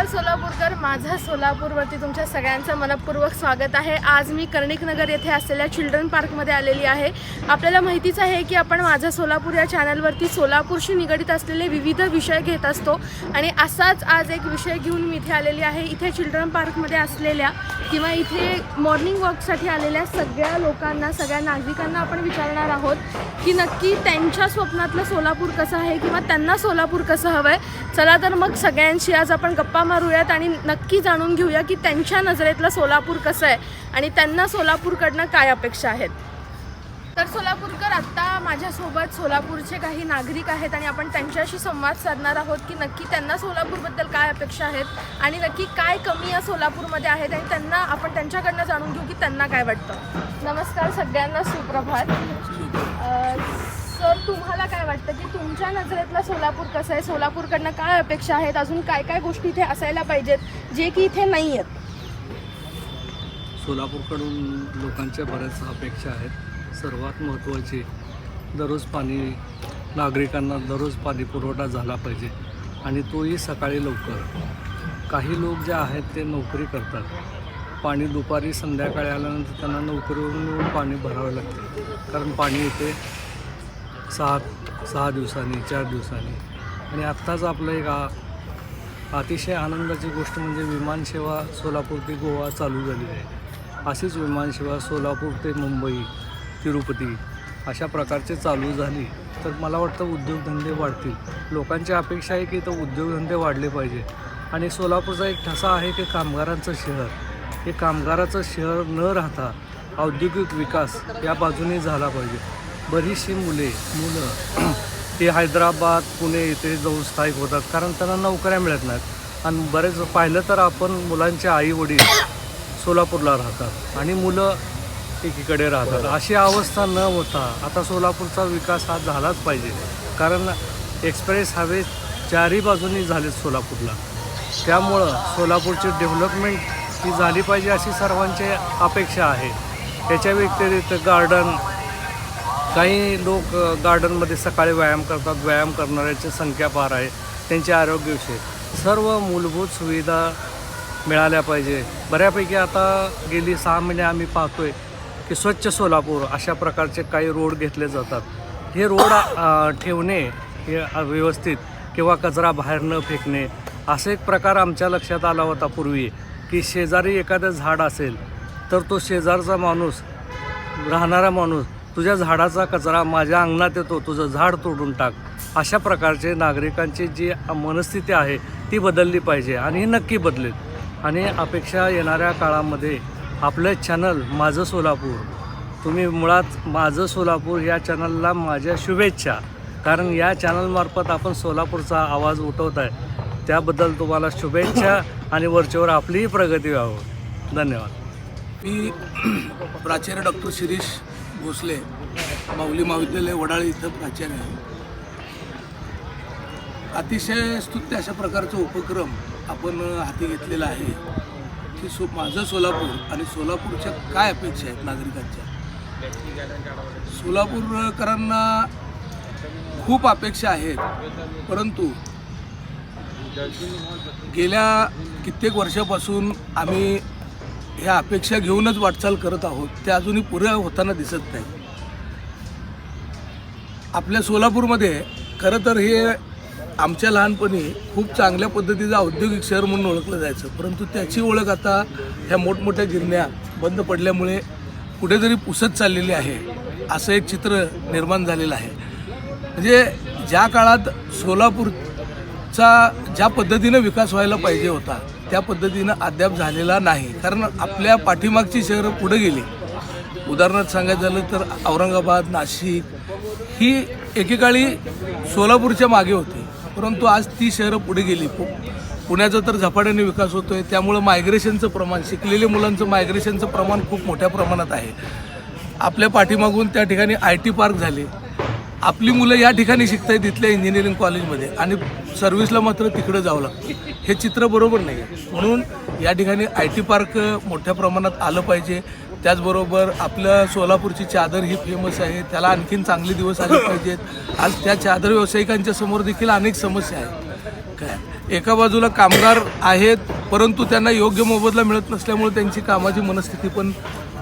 नमस्कार सोलापूरकर माझा सोलापूरवरती तुमच्या सगळ्यांचं मनपूर्वक स्वागत आहे. आज मी कर्णिकनगर येथे असलेल्या चिल्ड्रन पार्कमध्ये आलेली आहे. आपल्याला माहितीच आहे की आपण माझा सोलापूर या चॅनलवरती सोलापूरशी निगडीत असलेले विविध विषय घेत असतो. आणि असाच आज एक विषय घेऊन मी इथे आलेली आहे. इथे चिल्ड्रन पार्कमध्ये असलेल्या किंवा इथे मॉर्निंग वॉकसाठी आलेल्या सगळ्या लोकांना सगळ्या नागरिकांना आपण विचारणार आहोत की नक्की त्यांच्या स्वप्नातलं सोलापूर कसं आहे किंवा त्यांना सोलापूर कसं हवं आहे चला तर मग सगळ्यांशी आज आपण गप्पा मारूयात आणि नक्की जाणून घेऊया की त्यांच्या नजरेतलं सोलापूर कसं आहे आणि त्यांना सोलापूरकडनं काय अपेक्षा आहेत. तर सोलापूरकर आत्ता माझ्यासोबत सोलापूरचे काही नागरिक आहेत आणि आपण त्यांच्याशी संवाद साधणार आहोत की नक्की त्यांना सोलापूरबद्दल काय अपेक्षा आहेत आणि नक्की काय कमी या सोलापूरमध्ये आहेत आणि त्यांना आपण त्यांच्याकडनं जाणून घेऊ की त्यांना काय वाटतं. नमस्कार सगळ्यांना सुप्रभात. सर तुम्हाला काय वाटतं की तुमच्या नजरेतला सोलापूर कसं आहे? सोलापूरकडनं काय अपेक्षा आहेत? अजून काय काय गोष्टी इथे असायला पाहिजेत जे की इथे नाही आहेत? सोलापूरकडून लोकांच्या बऱ्याच अपेक्षा आहेत. सर्वात महत्त्वाची दररोज पाणी नागरिकांना दररोज पाणी पुरवठा झाला पाहिजे. आणि तोही सकाळी लवकर. काही लोक जे आहेत ते नोकरी करतात. पाणी दुपारी संध्याकाळी आल्यानंतर त्यांना नोकरीवरून पाणी भरावं लागते. कारण पाणी येते सहा सहा दिवसांनी चार दिवसांनी. आणि आत्ताच आपलं एक अतिशय आनंदाची गोष्ट म्हणजे विमानसेवा सोलापूर ते गोवा चालू झाली आहे. अशीच विमानसेवा सोलापूर ते मुंबई तिरुपती अशा प्रकारचे चालू झाली. तर मला वाटतं उद्योगधंदे वाढतील. लोकांची अपेक्षा आहे की इथं उद्योगधंदे वाढले पाहिजे. आणि सोलापूरचा एक ठसा आहे की कामगारांचं शहर. हे कामगाराचं शहर न राहता औद्योगिक विकास या बाजूने झाला पाहिजे. बरीचशी मुले मुलं हे हैदराबाद पुणे इथे जाऊन स्थायिक होतात. कारण त्यांना नोकऱ्या मिळत नाहीत. आणि बरेच पाहिलं तर आपण मुलांचे आई वडील सोलापूरला राहतात. आणि मुलं एकीकडे राहतात. अशी अवस्था न होता आता सोलापूरचा विकास हा झालाच पाहिजे. कारण एक्सप्रेस हवे चारही बाजूनी झालेत सोलापूरला. त्यामुळं सोलापूरची डेव्हलपमेंट ही झाली पाहिजे अशी सर्वांची अपेक्षा आहे. त्याच्या व्यतिरिक्त गार्डन काही लोक गार्डनमध्ये सकाळी व्यायाम करतात. व्यायाम करणाऱ्याची संख्या फार आहे. त्यांचे आरोग्यविषयी सर्व मूलभूत सुविधा मिळाल्या पाहिजे. बऱ्यापैकी आता गेली सहा महिने आम्ही पाहतोय. की स्वच्छ सोलापूर अशा प्रकारचे काही रोड घेतले जातात. हे रोड ठेवणे हे व्यवस्थित किंवा कचरा बाहेर न फेकणे असा एक प्रकार आमच्या लक्षात आला होता पूर्वी की शेजारी एखादं झाड असेल तर तो शेजारचा माणूस राहणारा माणूस तुझ्या झाडाचा कचरा माझ्या अंगणात येतो तुझं झाड तोडून टाक. अशा प्रकारचे नागरिकांची जी मनस्थिती आहे ती बदलली पाहिजे आणि ही नक्की बदलेल. आणि अपेक्षा येणाऱ्या काळामध्ये आपलं चॅनल माझं सोलापूर. तुम्ही मुळात माझं सोलापूर या चॅनलला माझ्या शुभेच्छा. कारण या चॅनलमार्फत आपण सोलापूरचा आवाज उठवत आहे त्याबद्दल तुम्हाला शुभेच्छा आणि वरच्यावर आपलीही प्रगती व्हावं. धन्यवाद. मी प्राचार्य डॉक्टर शिरीष भोसले माऊली महाविद्यालय वडाळी इथं प्राचार्य आहे. अतिशय स्तुत्य अशा प्रकारचा उपक्रम आपण हाती घेतलेला आहे. की सो माझं सोलापूर आणि सोलापूरच्या काय अपेक्षा आहेत नागरिकांच्या? सोलापूरकरांना खूप अपेक्षा आहेत परंतु गेल्या कित्येक वर्षापासून आम्ही ह्या अपेक्षा घेऊनच वाटचाल करत आहोत त्या अजूनही पुऱ्या होताना दिसत नाही. आपल्या सोलापूरमध्ये खरं तर हे आमच्या लहानपणी खूप चांगल्या पद्धतीचं औद्योगिक शहर म्हणून ओळखलं जायचं. परंतु त्याची ओळख आता ह्या मोठमोठ्या गिरण्या बंद पडल्यामुळे कुठेतरी पुसत चाललेली आहे असं एक चित्र निर्माण झालेलं आहे. म्हणजे ज्या काळात सोलापूरचा ज्या पद्धतीनं विकास व्हायला पाहिजे होता त्या पद्धतीनं अद्याप झालेला नाही. कारण आपल्या पाठीमागची शहरं पुढे गेली. उदाहरणार्थ सांगायचं झालं तर औरंगाबाद नाशिक ही एकेकाळी सोलापूरच्या मागे होती. परंतु आज ती शहरं पुढे गेली. पुण्याचा तर झपाट्याने विकास होतो आहे त्यामुळं मायग्रेशनचं प्रमाण शिकलेल्या मुलांचं मायग्रेशनचं प्रमाण खूप मोठ्या प्रमाणात आहे. आपल्या पाठीमागून त्या ठिकाणी आय टी पार्क झाले. आपली मुलं या ठिकाणी शिकत आहेत इथल्या इंजिनिअरिंग कॉलेजमध्ये आणि सर्व्हिसला मात्र तिकडं जावं लागतं. हे चित्र बरोबर नाही आहे म्हणून या ठिकाणी आय टी पार्क मोठ्या प्रमाणात आलं पाहिजे. त्याचबरोबर आपलं सोलापूरची चादर ही फेमस आहे. त्याला आणखीन चांगले दिवस आले पाहिजेत. आज त्या चादर व्यावसायिकांच्या समोर देखील अनेक समस्या आहेत. काय? एका बाजूला कामगार आहेत परंतु त्यांना योग्य मोबदला मिळत नसल्यामुळे त्यांची कामाची मनस्थिती पण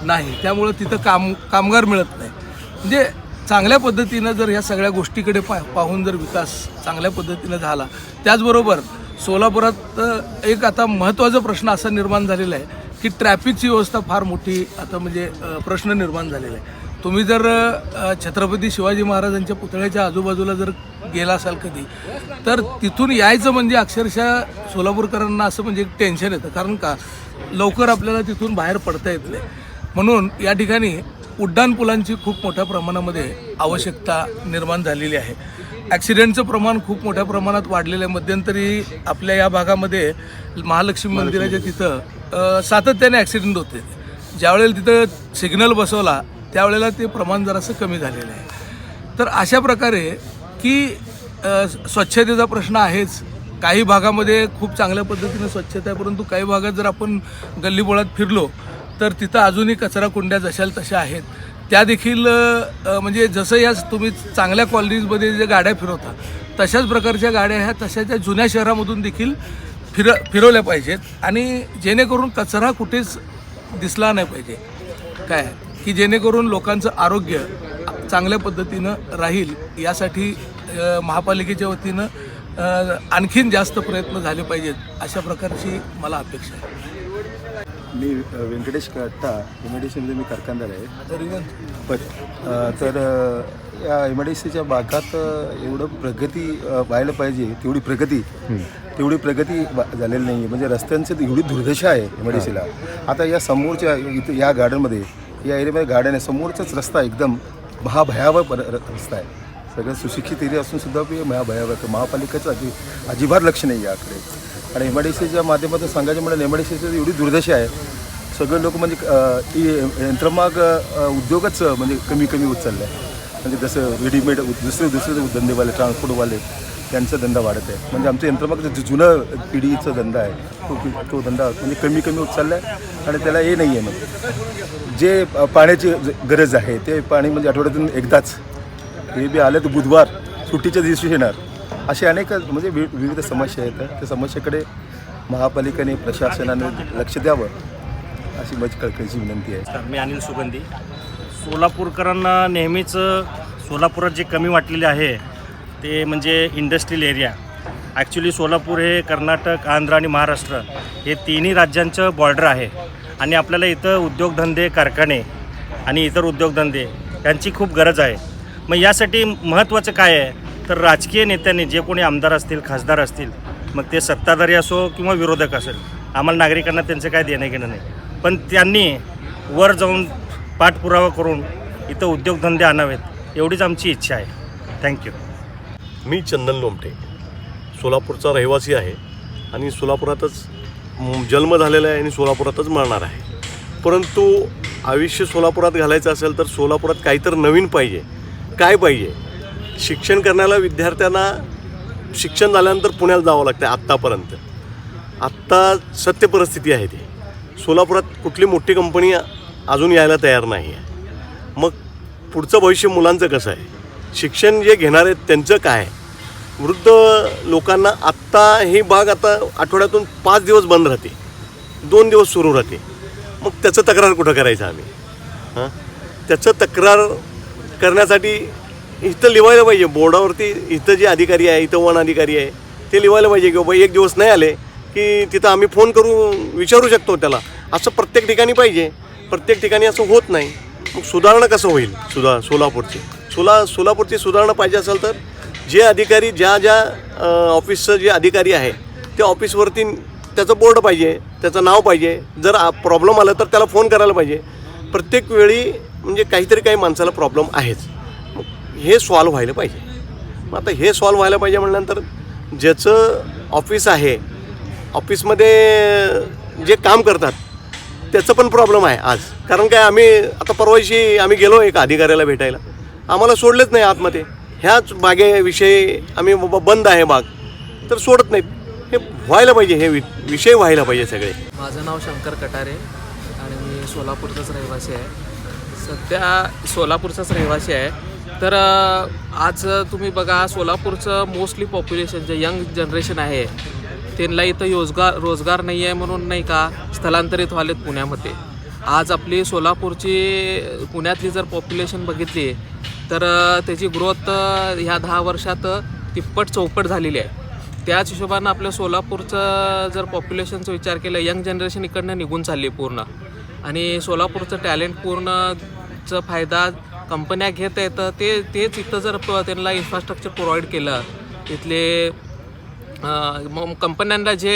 नाही. त्यामुळं तिथं काम कामगार मिळत नाही. म्हणजे चांगल्या पद्धतीनं जर ह्या सगळ्या गोष्टीकडे पा पाहून जर विकास चांगल्या पद्धतीनं झाला. त्याचबरोबर सोलापुरात एक आता महत्त्वाचा प्रश्न असा निर्माण झालेला आहे. की ट्रॅफिकची व्यवस्था फार मोठी आता म्हणजे प्रश्न निर्माण झालेला आहे. तुम्ही जर छत्रपती शिवाजी महाराजांच्या पुतळ्याच्या आजूबाजूला जर गेला असाल कधी तर तिथून यायचं म्हणजे अक्षरशः सोलापूरकरांना असं म्हणजे एक टेन्शन येतं. कारण का? लवकर आपल्याला तिथून बाहेर पडता येत नाही. म्हणून या ठिकाणी उड्डाण पुलांची खूप मोठ्या प्रमाणामध्ये आवश्यकता निर्माण झालेली आहे. ॲक्सिडेंटचं प्रमाण खूप मोठ्या प्रमाणात वाढलेलं आहे. मध्यंतरी आपल्या या भागामध्ये महालक्ष्मी मंदिराच्या तिथं सातत्याने ॲक्सिडेंट होते. ज्यावेळेला तिथं सिग्नल बसवला त्यावेळेला ते प्रमाण जरासं कमी झालेलं आहे. तर अशा प्रकारे की स्वच्छतेचा प्रश्न आहेच. काही भागामध्ये खूप चांगल्या पद्धतीने स्वच्छता आहे परंतु काही भागात जर आपण गल्लीबोळात फिरलो तर तिथं अजूनही कचरा कुंड्या जशाल तशा आहेत. त्या देखील म्हणजे जसं या तुम्ही चांगल्या कॉलनीजमध्ये जे गाड्या फिरवता तशाच प्रकारच्या गाड्या ह्या तशाच्या जुन्या शहरामधून देखील फिर फिरवल्या पाहिजेत आणि जेणेकरून कचरा कुठेच दिसला नाही पाहिजे. काय? की जेणेकरून लोकांचं आरोग्य चांगल्या पद्धतीनं राहील यासाठी महापालिकेच्या वतीनं आणखीन जास्त प्रयत्न झाले पाहिजेत अशा प्रकारची मला अपेक्षा आहे. मी व्यंकटेश कट्टा एम आय डी सीमध्ये मी कारखानदार आहे. तरी या एम आय डी सीच्या भागात एवढं प्रगती व्हायला पाहिजे तेवढी प्रगती. तेवढी प्रगती झालेली नाही आहे म्हणजे रस्त्यांची एवढी दुर्दशा आहे एम आय डी सीला आता या समोरच्या इथं या गार्डनमध्ये या एरियामध्ये गार्डन आहे. समोरचाच रस्ता एकदम महाभयावह पर- र- रस्ता आहे. सगळं सुशिक्षित एरिया असून सुद्धा महाभयावह आहे. महापालिकेचं अजि अजिबात लक्ष नाही याकडे. आणि एम आय डी सीच्या माध्यमातून सांगायचं म्हणजे एम आय डी सीची एवढी दुर्दशा आहे. सगळे लोक म्हणजे अ, यंत्रमाग उद्योगच म्हणजे कमी कमी होत चाललं आहे म्हणजे जसं रेडीमेड दुसरे दुसरे धंदेवाले ट्रान्सपोर्टवाले त्यांचा धंदा वाढत आहे. म्हणजे आमचं यंत्रमाग जे जुनं पिढीचा धंदा आहे तो तो धंदा म्हणजे कमी कमी होत चालला आहे आणि त्याला हे नाही आहे मग. जे पाण्याची ज- गरज आहे ते पाणी म्हणजे आठवड्यातून एकदाच. हे बी आलं तर बुधवार सुट्टीच्या दिवशी येणार. असे अनेक म्हणजे वि विविध समस्या आहेत. त्या समस्येकडे महापालिकेने प्रशासनाने लक्ष द्यावं अशी माझी कळकळीची विनंती आहे. मी अनिल सुगंधी. सोलापूरकरांना नेहमीच सोलापुरात जे कमी वाटलेले आहे ते म्हणजे इंडस्ट्रियल एरिया. ॲक्च्युली सोलापूर हे कर्नाटक आंध्र आणि महाराष्ट्र हे तिन्ही राज्यांचं बॉर्डर आहे. आणि आपल्याला इथं उद्योगधंदे कारखाने आणि इतर उद्योगधंदे यांची खूप गरज आहे. मग यासाठी महत्त्वाचं काय आहे? तर राजकीय नेत्यांनी जे कोणी आमदार असतील खासदार असतील मग ते सत्ताधारी असो किंवा विरोधक असेल आम्हाला नागरिकांना त्यांचं काय देणं घेणं नाही. पण त्यांनी वर जाऊन पाठपुरावा करून इथं उद्योगधंदे आणावेत एवढीच आमची इच्छा आहे. थँक्यू मी चंदन लोमटे. सोलापूरचा रहिवासी आहे आणि सोलापुरातच जन्म झालेला आहे आणि सोलापुरातच मरणार आहे. परंतु आयुष्य सोलापुरात घालायचं असेल तर सोलापुरात काहीतर नवीन पाहिजे. काय पाहिजे? शिक्षण करण्याला विद्यार्थ्यांना शिक्षण झाल्यानंतर पुण्याला जावं लागतं आत्तापर्यंत. आत्ता सत्य परिस्थिती आहे ती. सोलापुरात कुठली मोठी कंपनी अजून यायला तयार नाही आहे मग पुढचं भविष्य मुलांचं कसं आहे? शिक्षण जे घेणार आहेत त्यांचं काय? वृद्ध लोकांना आत्ता ही बाग आता आठवड्यातून पाच दिवस बंद राहते. दोन दिवस सुरू राहते. मग त्याचं तक्रार कुठं करायचं आम्ही? हां? त्याचं तक्रार करण्यासाठी इथं लिवायला पाहिजे. बोर्डावरती इथं जे अधिकारी आहे इथं वन अधिकारी आहे ते लिवायला पाहिजे की बाबा एक दिवस नाही आले की तिथं आम्ही फोन करून विचारू शकतो त्याला. असं प्रत्येक ठिकाणी पाहिजे. प्रत्येक ठिकाणी असं होत नाही. मग सुधारणा कसं होईल सुधा सोलापूरची? सोला सोलापूरची सुधारणा पाहिजे असेल तर जे अधिकारी ज्या ज्या ऑफिसचं जे अधिकारी आहे त्या ऑफिसवरती त्याचं बोर्ड पाहिजे त्याचं नाव पाहिजे. जर प्रॉब्लेम आला तर त्याला फोन करायला पाहिजे. प्रत्येक वेळी म्हणजे काहीतरी काही माणसाला प्रॉब्लेम आहेच. मग हे सॉल्व्ह व्हायला पाहिजे. मग आता हे सॉल्व्ह व्हायला पाहिजे म्हटल्यानंतर ज्याचं ऑफिस आहे ऑफिसमध्ये जे काम करतात त्याचं पण प्रॉब्लेम आहे आज. कारण काय आम्ही आता परवाशी आम्ही गेलो एका अधिकाऱ्याला भेटायला. आम्हाला सोडलेच नाही आतमध्ये. ह्याच बागेविषयी आम्ही बंद आहे बाग. तर सोडत नाहीत. हे व्हायला पाहिजे हे वि विषय व्हायला पाहिजे सगळे. माझं नाव शंकर कटारे आणि मी सोलापूरचाच रहिवासी आहे. सध्या सोलापूरचाच रहिवासी आहे. तर आज तुम्ही बघा सोलापूरचं मोस्टली पॉप्युलेशन जे यंग जनरेशन आहे त्यांना इथं रोजगार रोजगार नाही आहे म्हणून नाही का स्थलांतरित व्हालेत पुण्यामध्ये. आज आपली सोलापूरची पुण्यातली जर पॉप्युलेशन बघितली तर त्याची ग्रोथ ह्या दहा वर्षात तिप्पट चौपट झालेली आहे. त्याच हिशोबानं आपल्या सोलापूरचं जर पॉप्युलेशनचा विचार केला यंग जनरेशन इकडनं निघून चालली पूर्ण. आणि सोलापूरचं टॅलेंट पूर्णचं फायदा कंपन्या घेत आहेत ते तेच इथं जर त्यांना इन्फ्रास्ट्रक्चर प्रोव्हाइड केलं तिथले मग कंपन्यांना जे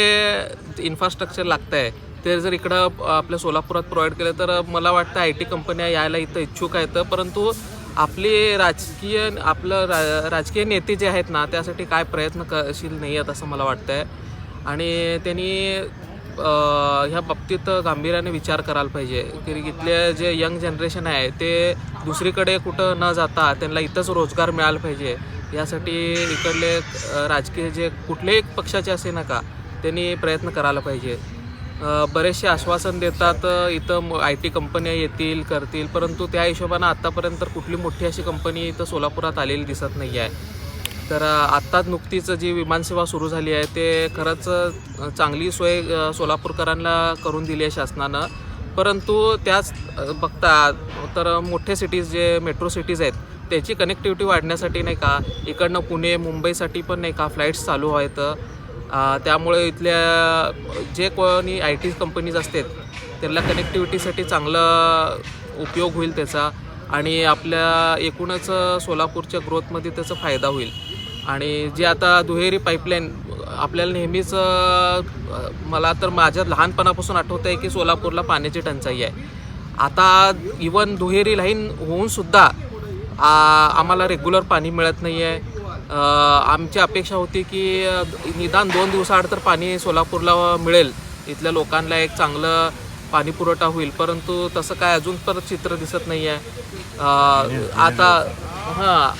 इन्फ्रास्ट्रक्चर लागतं आहे ते जर इकडं आपल्या सोलापुरात प्रोव्हाइड केलं तर मला वाटतं आय टी कंपन्या यायला इथं इच्छुक आहेत. परंतु आपले राजकीय आपलं रा राजकीय नेते जे आहेत ना त्यासाठी काय प्रयत्न करशील नाही आहेत असं मला वाटतं आहे आणि त्यांनी ह्या बाबतीत गांभीर्याने विचार करायला पाहिजे. की इथले जे यंग जनरेशन आहे ते दुसरीकडे कुठं न जाता त्यांना इथंच रोजगार मिळाला पाहिजे. यासाठी इकडले राजकीय जे कुठल्याही पक्षाचे असे नका त्यांनी प्रयत्न करायला पाहिजे. बरेचसे आश्वासन देतात इथं आय टी कंपन्या येतील करतील परंतु त्या हिशोबानं आत्तापर्यंत कुठली मोठी अशी कंपनी इथं सोलापुरात आलेली दिसत नाही आहे. तर आत्ताच नुकतीच जी विमानसेवा सुरू झाली आहे ते खरंच चांगली सोय सोलापूरकरांना करून दिली आहे शासनानं. परंतु त्याच बघता तर मोठे सिटीज जे मेट्रो सिटीज आहेत त्याची कनेक्टिव्हिटी वाढण्यासाठी नाही का इकडनं पुणे मुंबईसाठी पण नाही का फ्लाईट्स चालू आहेत. त्यामुळे इथल्या जे कोणी आय टी कंपनीज असतात त्यांना कनेक्टिव्हिटीसाठी चांगला उपयोग होईल त्याचा आणि आपल्या एकूणच सोलापूरच्या ग्रोथमध्ये त्याचा फायदा होईल. आणि जे आता दुहेरी पाईपलाईन आपल्याला नेहमीच मला तर माझ्या लहानपणापासून आठवतं आहे की सोलापूरला पाण्याची टंचाई आहे. आता इवन दुहेरी लाईन होऊन सुद्धा आम्हाला रेग्युलर पाणी मिळत नाही आहे आमची अपेक्षा होती की निदान दोन दिवसाआड तर पाणी सोलापूरला मिळेल. इथल्या लोकांना एक चांगलं पाणी पुरवठा होईल. परंतु तसं काय अजून पर चित्र दिसत नाही आहे आता हां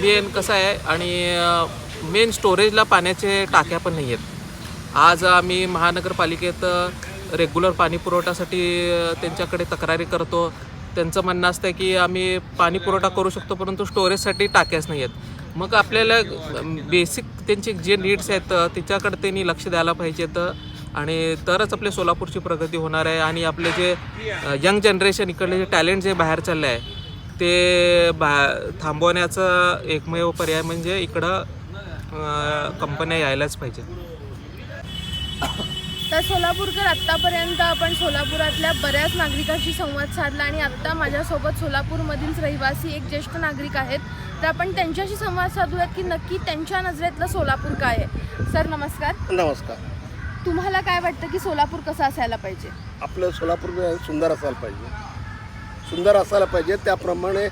मेन कसं आहे आणि मेन स्टोरेजला पाण्याचे टाक्या पण नाही आहेत आज आम्ही महानगरपालिकेत रेग्युलर पाणी पुरवठ्यासाठी त्यांच्याकडे तक्रारी करतो. त्यांचं म्हणणं असतं की आम्ही पाणी पुरवठा करू शकतो परंतु स्टोरेजसाठी टाक्याच नाही आहेत मग आपल्याला बेसिक त्यांचे जे नीड्स आहेत त्याच्याकडे त्यांनी लक्ष द्यायला पाहिजेत आणि तरच आपल्या सोलापूरची प्रगती होणार आहे. आणि आपले जे यंग जनरेशन इकडले जे टॅलेंट जे बाहेर चाललं आहे ते बा थांबवण्याचा एकमेव पर्याय म्हणजे इकडं कंपन्या यायलाच पाहिजे. तर सोलापूरकर आत्तापर्यंत आपण सोलापुरातल्या बऱ्याच नागरिकांशी संवाद साधला आणि आत्ता माझ्यासोबत सोलापूरमधील रहिवासी एक ज्येष्ठ नागरिक आहेत. तर आपण त्यांच्याशी संवाद साधूयात की नक्की त्यांच्या नजरेतलं सोलापूर काय आहे? सर नमस्कार. नमस्कार. तुम्हाला काय वाटतं की सोलापूर कसं असायला पाहिजे? आपलं सोलापूर सुंदर असायला पाहिजे. सुंदर असायला पाहिजे. त्याप्रमाणे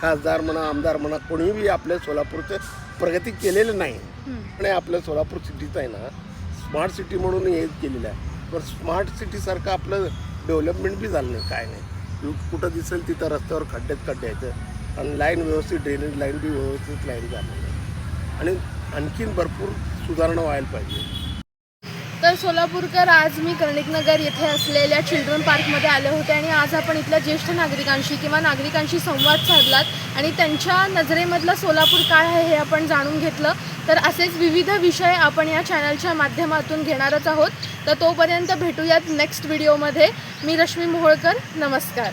खासदार म्हणा आमदार म्हणा कोणीही आपल्या सोलापूरचं प्रगती केलेलं नाही. आणि आपल्या सोलापूर सिटीचं आहे ना स्मार्ट सिटी म्हणून हे केलेलं आहे. पण स्मार्ट सिटीसारखं आपलं डेव्हलपमेंट बी झालं नाही काय नाही. कुठं दिसेल तिथं रस्त्यावर खड्ड्यात खड्डे आहेत. आणि लाईन व्यवस्थित ड्रेनेज लाईन बी व्यवस्थित लाईन झाली. आणि आणखीन भरपूर सुधारणा व्हायला पाहिजे. तर सोलापूरकर आज मी कर्णिकनगर येथे असलेल्या चिल्ड्रन पार्कमध्ये आले होते आणि आज आपण इथल्या ज्येष्ठ नागरिकांशी किंवा नागरिकांशी संवाद साधलात आणि त्यांच्या नजरेमधलं सोलापूर काय आहे हे आपण जाणून घेतलं. तर असेच विविध विषय आपण या चॅनलच्या माध्यमातून घेणारच आहोत. तर तोपर्यंत भेटूयात नेक्स्ट व्हिडिओमध्ये मी रश्मी मोहोळकर नमस्कार.